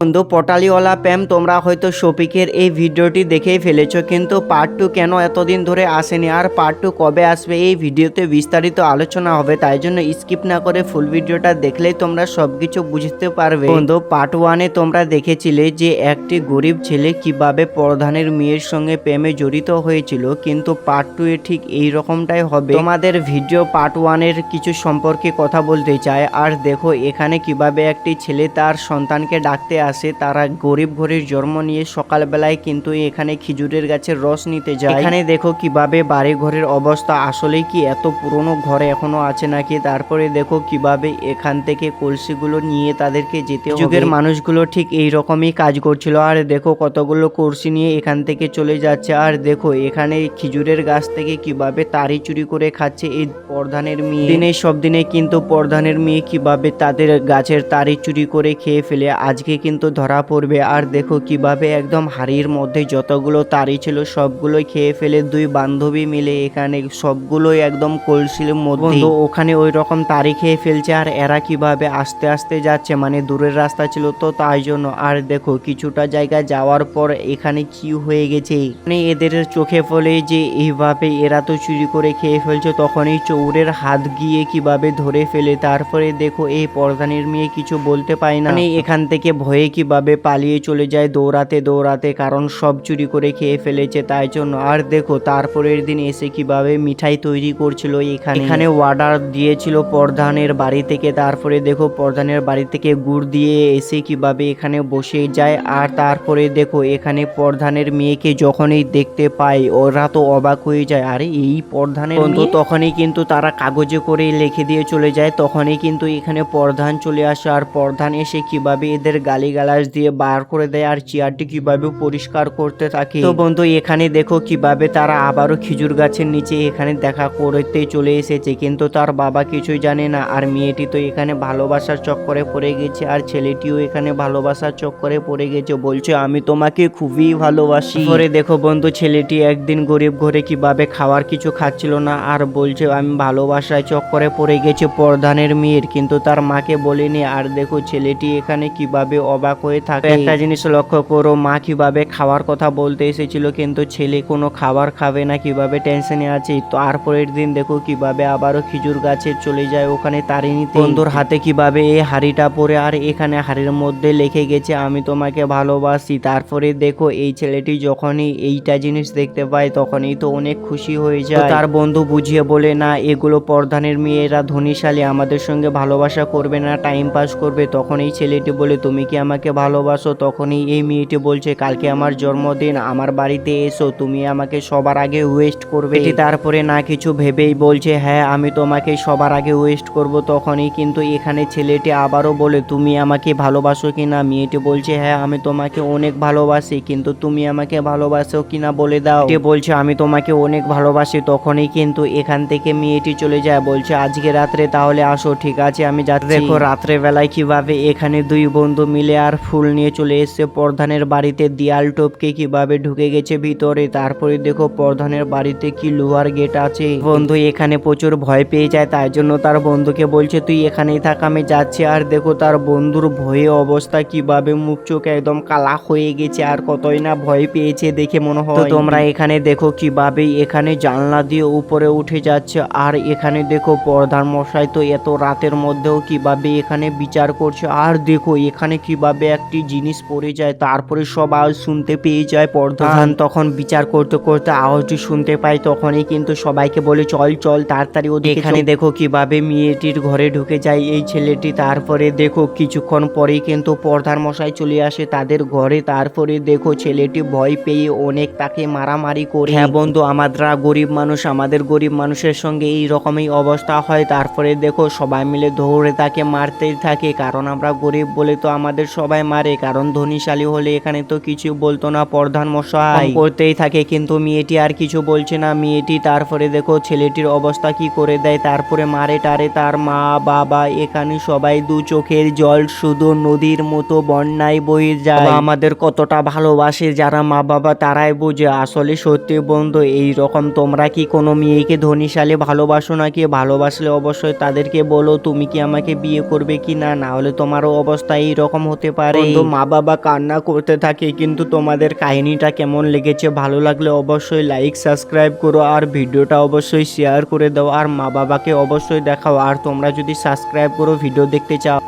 বন্ধু, পটালিওয়ালা প্যাম, তোমরা হয়তো শফিকের এই ভিডিওটি দেখেই ফেলেছো, কিন্তু পার্ট টু কেন এতদিন ধরে আসেনি আর পার্ট টু কবে আসবে এই ভিডিওতে বিস্তারিত আলোচনা হবে, তাই জন্য স্কিপ না করে ফুল ভিডিওটা দেখলেই তোমরা সবকিছু বুঝতে পারবে। বন্ধু পার্ট ওয়ানে তোমরা দেখেছিলে যে একটি গরিব ছেলে কীভাবে প্রধানের মেয়ের সঙ্গে প্রেমে জড়িত হয়েছিল, কিন্তু পার্ট টু এ ঠিক এই রকমটাই হবে। তোমাদের ভিডিও পার্ট ওয়ানের কিছু সম্পর্কে কথা বলতে চায় আর দেখো এখানে কীভাবে একটি ছেলে তার সন্তানকে ডাকতে আসে তারা গরিব ঘরের জন্ম নিয়ে সকালবেলায় কিন্তু এখানে খেজুরের গাছের রস নিতে যায়। এখানে দেখো কীভাবে বাড়ি ঘরের অবস্থা। আসলেই কি এত পুরনো ঘর এখনও আছে নাকি? তারপরে দেখো কীভাবে এখান থেকে কলসিগুলো নিয়ে তাদেরকে যেতে যুগের মানুষগুলো ঠিক এই রকমই কাজ করছিল। আর দেখো কতগুলো কলসি নিয়ে এখান থেকে চলে যাচ্ছে। আর দেখো এখানে খেজুরের গাছ থেকে কীভাবে তারি চুরি করে খাচ্ছে এই প্রধানের মেয়ে। দিনে সব দিনে কিন্তু প্রধানের মেয়ে কীভাবে তাদের গাছের তারি চুরি করে খেয়ে ফেলে। আজকে কিন্তু ধরা পড়বে। আর দেখো কীভাবে একদম হাড়ির মধ্যে যতগুলো তারি ছিল, সবগুলোই খেয়ে ফেলে দুই বান্ধবী মিলে এখানে সবগুলোই একদম কলসির মধ্যে। ওখানে ওই রকম তারি খেয়ে ফেলছে, আর এরা কীভাবে আস্তে আস্তে যাচ্ছে মানে দূরের রাস্তা ছিল তো তাই জন্য। আর দেখো কিছুটা জায়গা যাওয়ার পর এখানে কি হয়ে গেছে? মানে এদের চোখে ফলে যে এইভাবে এরা তো চুরি করে খেয়ে ফেলছে, তখনই চৌরের হাত গিয়ে কীভাবে ধরে ফেলে। তারপরে দেখো এই প্রধানের মেয়ে কিছু বলতে পায় না। মানে এখান থেকে ভয়ে কীভাবে পালিয়ে চলে যায় দৌড়াতে দৌড়াতে কারণ সব চুরি করে খেয়ে ফেলেছে তাই জন্য। আর দেখো তারপরের দিন এসে কীভাবে মিঠাই তৈরি করছিল এখানে। এখানে অর্ডার দিয়েছিল প্রধানের বাড়ি থেকে তারপরে দেখো প্রধানের বাড়ি থেকে গুড় দিয়ে এসে কীভাবে এখানে বসে যায়। আর তারপরে দেখো এখানে প্রধানের মেয়েকে যখনই দেখতে পায় ওরা তো অবাক হয়ে যায়। আরে এই প্রধানের বন্ধু তখনই কিন্তু তারা কাগজে করে লিখে দিয়ে চলে যায়। তখনই কিন্তু এখানে প্রধান চলে আসে আর প্রধান এসে কীভাবে এদের গালিগালাজ দিয়ে বার করে দেয় আর চেয়ারটি কীভাবে পরিষ্কার করতে থাকে। তো বন্ধু, এখানে দেখো কীভাবে তারা আবারও খেজুর গাছের নিচে এখানে দেখা করতে চলে এসেছে। কিন্তু তার বাবা কিছুই জানে না। আর মেয়েটি তো এখানে ভালোবাসার চক্করে পড়ে গেছে আর ছেলেটিও এখানে ভালোবাসার চক্করে পড়ে গেছে। বলছে, আমি তোমাকে খুবই ভালোবাসি। পরে দেখো বন্ধু, ছেলেটি একদিন গরিব ঘরে কীভাবে খাওয়ার কিছু খাচ্ছিল না আর বলছে, আমি ভালোবাসায় চক্করে পড়ে গেছে, প্রধানের মেয়ের। কিন্তু তার মাকে বলেনি। আর দেখো, ছেলেটি এখানে কীভাবে অবাক হয়ে থাকে। একটা জিনিস লক্ষ্য করো মা কীভাবে খাওয়ার কথা বলতে এসেছিল কিন্তু ছেলে কোনো খাবার খাবে না কীভাবে টেনশনে আছে? তারপরের দিন দেখো কীভাবে আবারও খেজুর গাছে চলে যায় ওখানে তারিণীতে। বন্ধুর হাতে কীভাবে এই হাড়িটা পরে আর এখানে হাড়ির মধ্যে লেখে গেছে আমি তোমাকে ভালোবাসি। তারপরে দেখো এই ছেলেটি যখনই এইটা জিনিস দেখতে পায় তখনই তো অনেক খুশি হয়ে যায়। তার বন্ধু বুঝিয়ে বলে না এগুলো প্রধানের মেয়েরা ধনীশালী আমাদের সঙ্গে ভালোবাসা করবে না টাইম পাস করবে। তখন এই ছেলেটি বলে তুমি কি আমাকে ভালোবাসো, তখনই এই মেয়েটি বলছে, কালকে আমার জন্মদিন, আমার বাড়িতে এসো, তুমি আমাকে সবার আগে ওয়েস্ট করবে। এটি তারপরে না কিছু ভেবেই বলছে হ্যাঁ আমি তোমাকে সবার আগে ওয়েস্ট করব। তখনই কিন্তু এখানে ছেলেটি আবারও বলে, তুমি আমাকে ভালোবাসো কি না? মেয়েটি বলছে হ্যাঁ আমি তোমাকে অনেক ভালোবাসি, কিন্তু তুমি আমাকে ভালোবাসো কিনা বলে দাও? সে বলছে, আমি তোমাকে অনেক ভালোবাসি। তখনই কিন্তু এখান থেকে মেয়েটি চলে যায়, বলছে, আজকে রাত্রে তাহলে আসো, ঠিক আছে, আমি যাচ্ছি। দেখো রাত্রে বেলায় কীভাবে এখানে দুই বন্ধু মিলে আর ফুল নিয়ে চলে এসেছে প্রধানের বাড়িতে। দিয়াল টপকে কীভাবে ঢুকে গেছে ভিতরে? তারপরে দেখো প্রধানের বাড়িতে কি লোহার গেট আছে। বন্ধু, এখানে প্রচুর ভয় পেয়ে যায়, তাই জন্য তার বন্ধুকে বলছে, তুই এখানেই থাক, আমি যাচ্ছি। আর দেখো তার বন্ধুর ভয়ে অবস্থা কীভাবে, মুখ চোখ একদম কালা হয়ে গেছে, আর কতই না ভয় পেয়েছে দেখে মনে হয়। তোমরা এখানে দেখো কীভাবে এখানে জানলা দিয়ে উপরে উঠে যাচ্ছে, আর এখানে দেখো প্রধান মশাই তো এত রাতের মধ্যেও কীভাবে এখানে বিচার করছে। আর দেখো এখানে কীভাবে একটি জিনিস পড়ে যায় তারপরে সব আওয়াজ শুনতে পেয়ে যায়। প্রধান তখন বিচার করতে করতে আওয়াজটি শুনতে পায় তখনই কিন্তু সবাইকে বলে চল চল তাড়াতাড়ি ওদিকে এখানে দেখো কীভাবে মেয়েটির ঘরে ঢুকে যায় এই ছেলেটি। তারপরে দেখো কিছুক্ষণ পরেই কিন্তু প্রধান মশাই চলে আসে তাদের ঘরে। তারপরে দেখো ছেলেটি ভয় পেয়ে অনেক তাকে মারামারি করে। হ্যাঁ বন্ধু আমাদের গরিব মানুষ আমাদের গরিব মানুষের সঙ্গে এই রকমই অবস্থা হয়। তারপরে দেখো সবাই মিলে দৌড়ে তাকে মারতেই থাকে কারণ আমরা গরিব বলে তো আমাদের সবাই মারে কারণ ধনীশালী হলে এখানে তো কিছু বলতো না প্রধান মশাই। করতেই থাকে কিন্তু মেয়েটি আর কিছু বলছে না। মেয়েটি তারপরে দেখো ছেলেটির অবস্থা কি করে দেয় তারপরে মারে টারে তার মা বাবা এখানে সবাই দু চোখের জল শুধু নদীর মতো বন্যায় বয়ে যায়। আমাদের কতটা ভালোবাসে যারা মা বাবা তারাই বোঝে। আসলে সত্যি বন্ধু এই রকম তোমরা কি কোনো মেয়েকে ধনীশালী ভালোবাসো নাকি? ভালোবাসলে অবশ্যই তাদেরকে বলো তুমি কি আমাকে বিয়ে করবে কি না? না হলে তোমারও অবস্থা এই রকম হতে করতে পারে। মা বাবা কান্না করতে থাকে, কিন্তু তোমাদের কাহিনীটা কেমন লেগেছে ভালো লাগলে অবশ্যই লাইক সাবস্ক্রাইব করো, আর ভিডিওটা অবশ্যই শেয়ার করে দাও, আর মা বাবাকে অবশ্যই দেখাও, আর তোমরা যদি সাবস্ক্রাইব করো ভিডিও দেখতে চাও।